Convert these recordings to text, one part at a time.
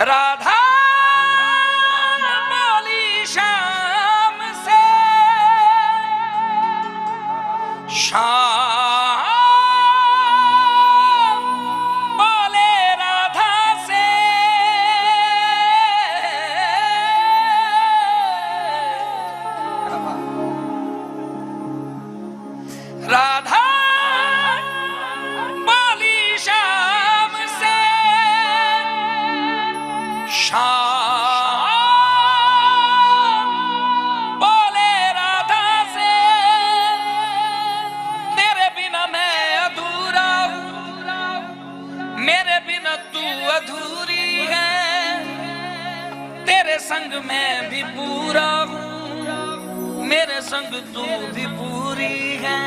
राधा संग तू भी पूरी है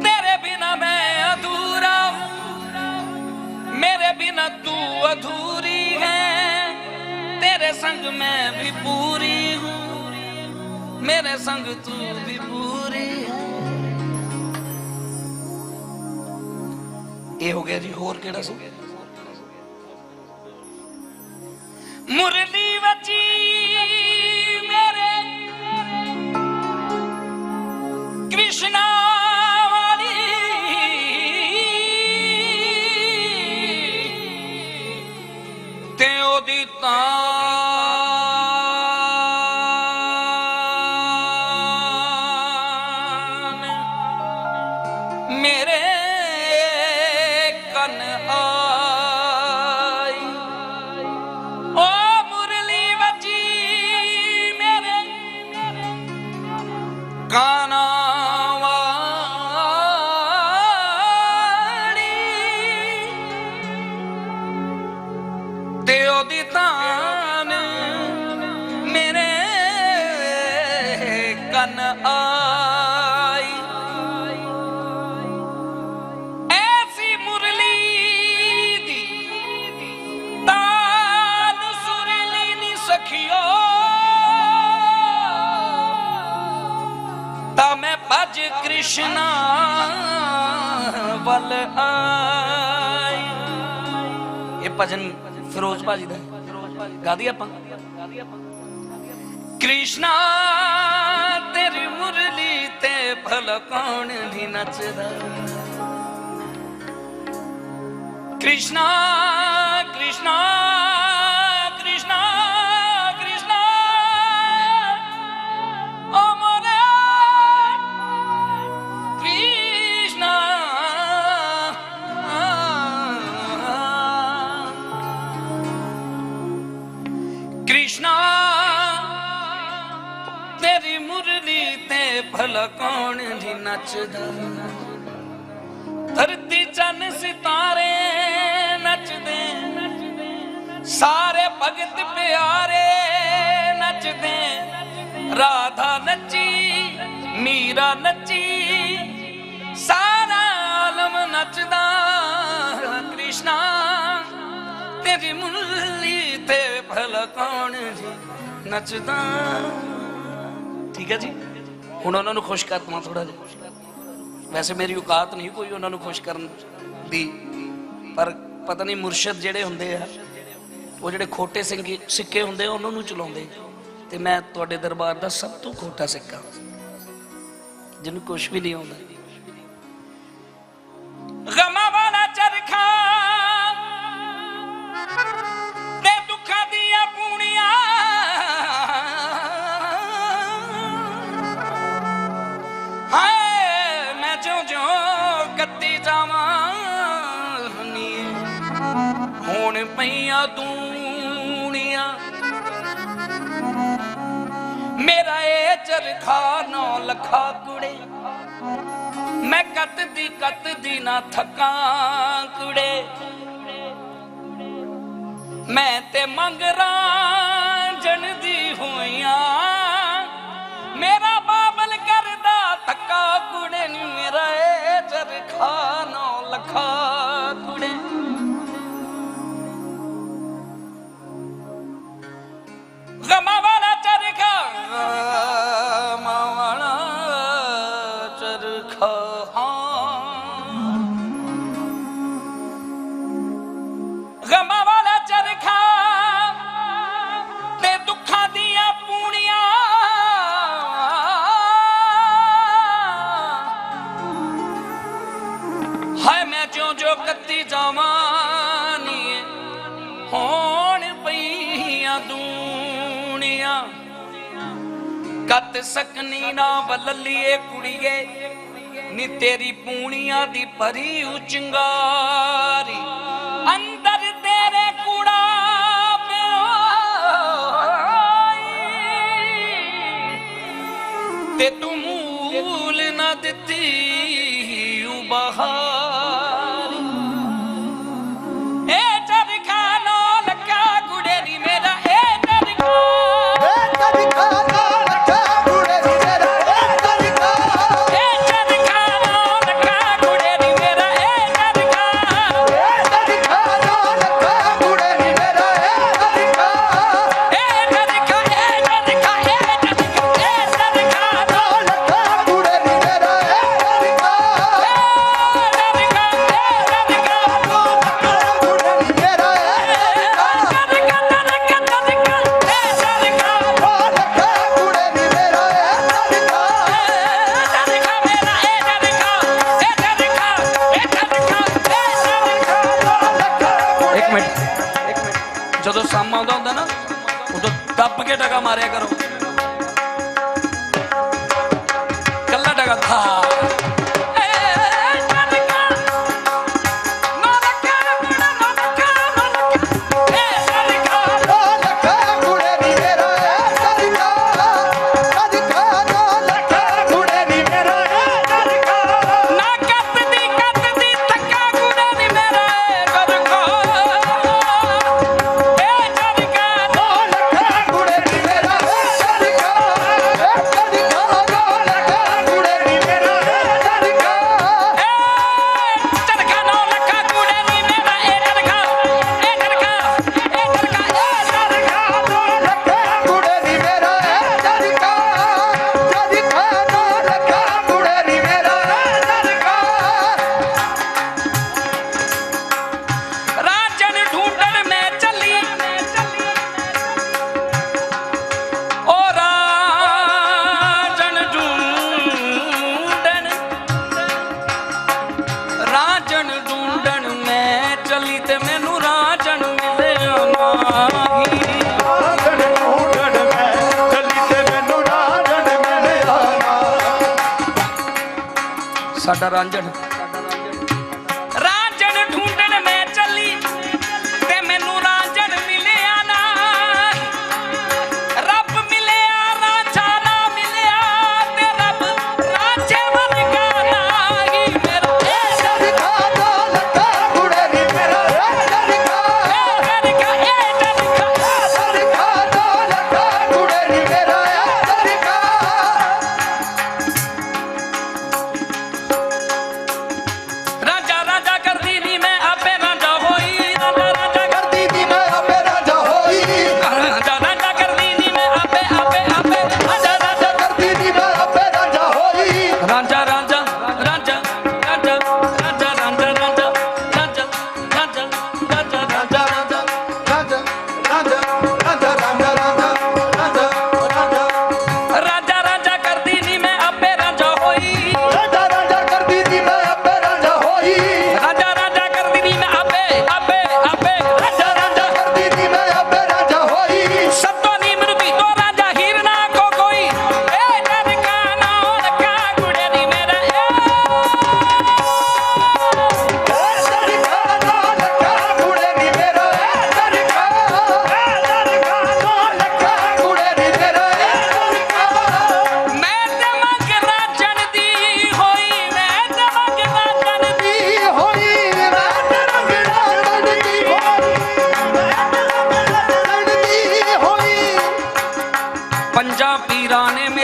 तेरे बिना मैं अधूरा हूँ मेरे बिना तू अधूरी है तेरे संग मैं भी पूरी हूँ मेरे संग तू भी पूरी है ਇਹ ਹੋ ਗਿਆ ਜੀ ਹੋਰ ਕਿਹੜਾ ਸੀ ਮੁਰਲੀ ਵਜੀ ਕ੍ਰਿਸ਼ਨਾ ਆਈ। ਐਸੀ ਮੁਰਲੀ ਦੀ ਤਾਨ ਸੁਰਲੀ ਨੀ ਸਖਿਓ। ਤਾਂ ਮੈਂ ਭਜ ਕ੍ਰਿਸ਼ਨਾ ਵੱਲ ਆਈ। ਇਹ ਭਜਨ ਫਿਰੋਜ਼ ਭਾਜੀ ਦਾ ਹੈ। ਗਾ ਦੀ ਆਪਾਂ। ਕ੍ਰਿਸ਼ਨਾ ल कोणी नच कृष्णा ਨੱਚਦਾ ਧਰਤੀ ਚੰਨ ਸਿਤਾਰੇ ਨੱਚਦੇ। ਸਾਰੇ ਭਗਤ ਪਿਆਰੇ ਨੱਚਦੇ। ਰਾਧਾ ਨੱਚੀ, ਮੀਰਾ ਨੱਚੀ। ਸਾਰਾ ਆਲਮ ਨੱਚਦਾ। ਕ੍ਰਿਸ਼ਨਾ, ਤੇਰੀ ਮੁਰਲੀ ਤੇ ਭਲਾ ਕੌਣ ਜੀ ਨੱਚਦਾ? ਠੀਕ ਹੈ ਜੀ। ਹੁਣ ਉਹਨਾਂ ਨੂੰ ਖੁਸ਼ ਕਰ ਦਵਾਂ ਥੋੜਾ ਜਿਹਾ। ਵੈਸੇ ਮੇਰੀ ਔਕਾਤ ਨਹੀਂ ਕੋਈ ਉਹਨਾਂ ਨੂੰ ਖੁਸ਼ ਕਰਨ ਦੀ। ਪਰ ਪਤਾ ਨਹੀਂ ਮੁਰਸ਼ਿਦ ਜਿਹੜੇ ਹੁੰਦੇ ਆ, ਉਹ ਜਿਹੜੇ ਖੋਟੇ ਸਿੰਗੇ ਸਿੱਕੇ ਹੁੰਦੇ ਆ, ਉਹਨਾਂ ਨੂੰ ਚਲਾਉਂਦੇ ਤੇ ਮੈਂ ਤੁਹਾਡੇ ਦਰਬਾਰ ਦਾ ਸਭ ਤੋਂ ਖੋਟਾ ਸਿੱਕਾ। ਜਿਹਨੂੰ ਕੁਝ ਵੀ ਨਹੀਂ ਆਉਂਦਾ। ਪਈਆਂ ਦੂਣੀਆਂ। ਮੇਰਾ ਇਹ ਚਰਖਾ ਨੌ ਲੱਖਾ ਕੁੜੇ। ਮੈਂ ਕੱਤਦੀ ਕੱਤਦੀ ਨਾ ਥੱਕਾਂ ਕੁੜੇ। ਮੈਂ ਤੇ ਮੰਗਰਾਂ ਜਣਦੀ ਹੋਈਆਂ। ਮੇਰਾ ਬਾਬਲ ਕਰਦਾ ਥੱਕਾ ਕੁੜੇ ਨੀ, ਮੇਰਾ ਇਹ ਚਰਖਾ ਨੌ ਲੱਖਾ ਗਮਾ ਵਾਲਾ ਕਤ ਸਕਨੀ ਨਾ ਬਲਲੀਏ ਕੁੜੀਏ, ਨੀ ਤੇਰੀ ਪੂਣੀਆਂ ਦੀ ਪਰੀ ਉਚੰਗਾਰੀ ਅੰਦਰ ਤੇਰੇ ਕੁੜਾ ਪਿਆਈ। ਤੇ रंजन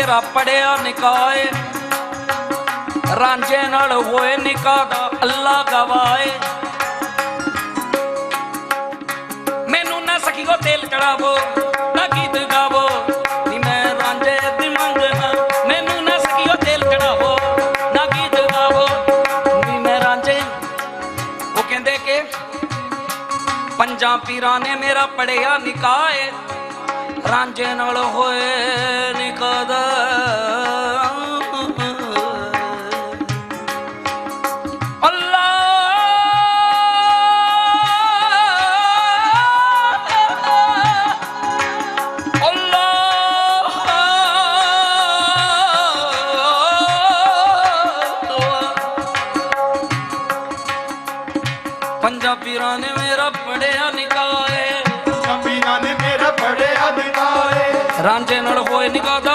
ਤੇਰਾ ਪੜਿਆ ਨਿਕਾਏ, ਰਾਂਝੇ ਨਾਲ ਹੋਏ ਨਿਕਾ ਦਾ ਅੱਲਾ ਗਵਾਏ। ਮੈਨੂੰ ਨਾ ਸਕੀਓ ਤੇਲ ਚੜਾਵੋ ਮੈਨੂੰ ਨਾ ਸਕੀਓ ਤੇਲ ਚੜਾਵੋ, ਨਾ ਗੀਤ ਗਾਵੋ, ਨੀ ਮੈਂ ਰਾਂਝੇ। ਉਹ ਕਹਿੰਦੇ ਕਿ ਪੰਜਾਂ ਪੀਰਾਂ ਨੇ ਮੇਰਾ ਪੜਿਆ ਨਿਕਾਏ, ਰਾਂਝੇ ਨਾਲ ਹੋਏ Let me.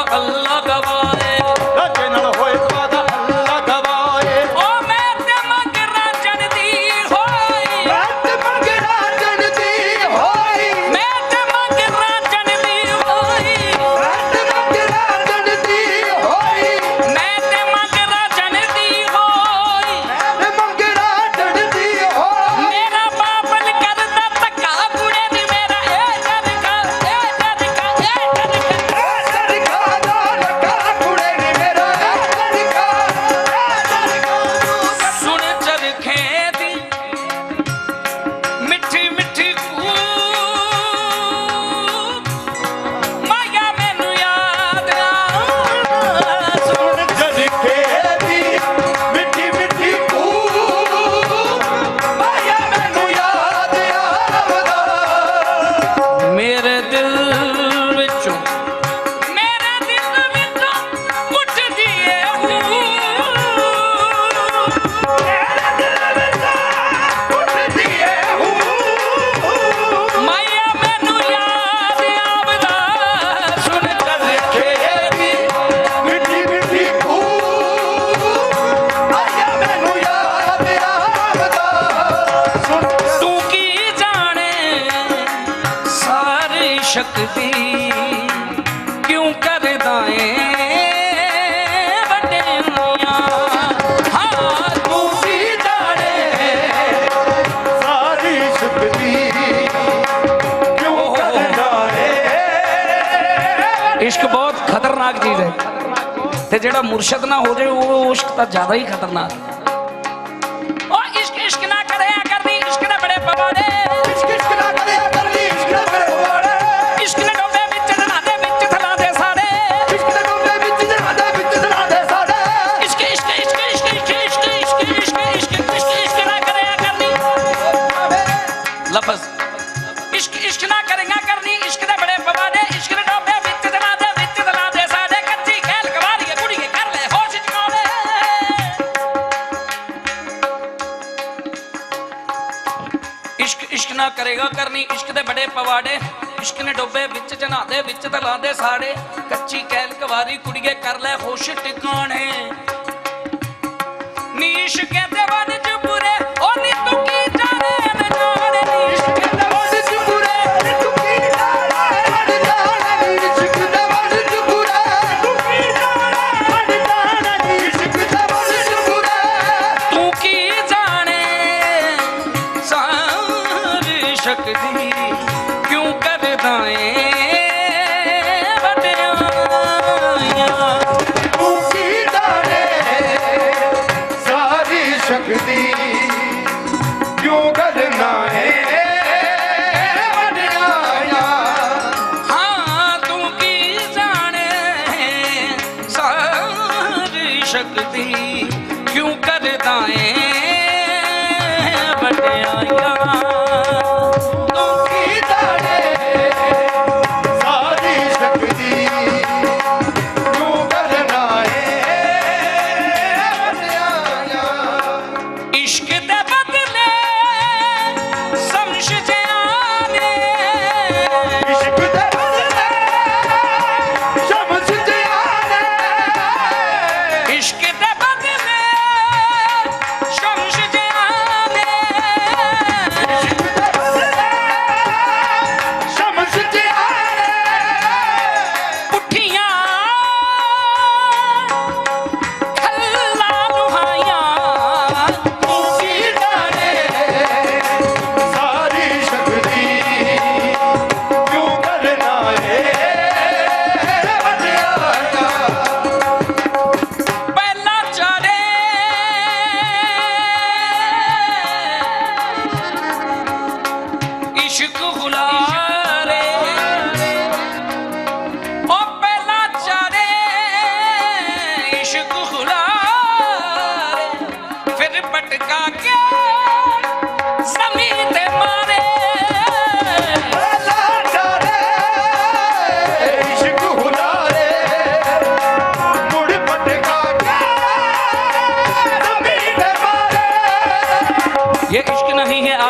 ਖਤਰਨਾਕ ਚੀਜ਼ ਹੈ। ਤੇ ਜਿਹੜਾ ਮੁਰਸ਼ਿਦ ਨਾ ਹੋ ਜਾਏ, ਉਹ ਇਸ਼ਕ ਤਾਂ ਜ਼ਿਆਦਾ ਹੀ ਖਤਰਨਾਕ ਹੈ। ਨਿਗਾਹ ਕਰਨੀ ਇਸ਼ਕ ਦੇ ਬੜੇ ਪਵਾੜੇ। ਇਸ਼ਕ ਨੇ ਡੋਬੇ ਵਿੱਚ, ਜਨਾਦੇ ਵਿੱਚ ਤੇ ਤਲਾਦੇ ਸਾੜੇ। ਕੱਚੀ ਕੈਲ ਕਵਾਰੀ ਕੁੜੀਏ ਕਰ ਲੈ ਹੋਸ਼ ਟਿਕਾਣੇ। ਨੀਸ਼ ਕੇ ਦੇ ਚ ਬੁਰੇ ਉਹ ਨੀ ਤੂੰ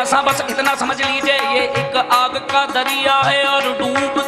ऐसा बस इतना समझ लीजिए ये एक आग का दरिया है और डूब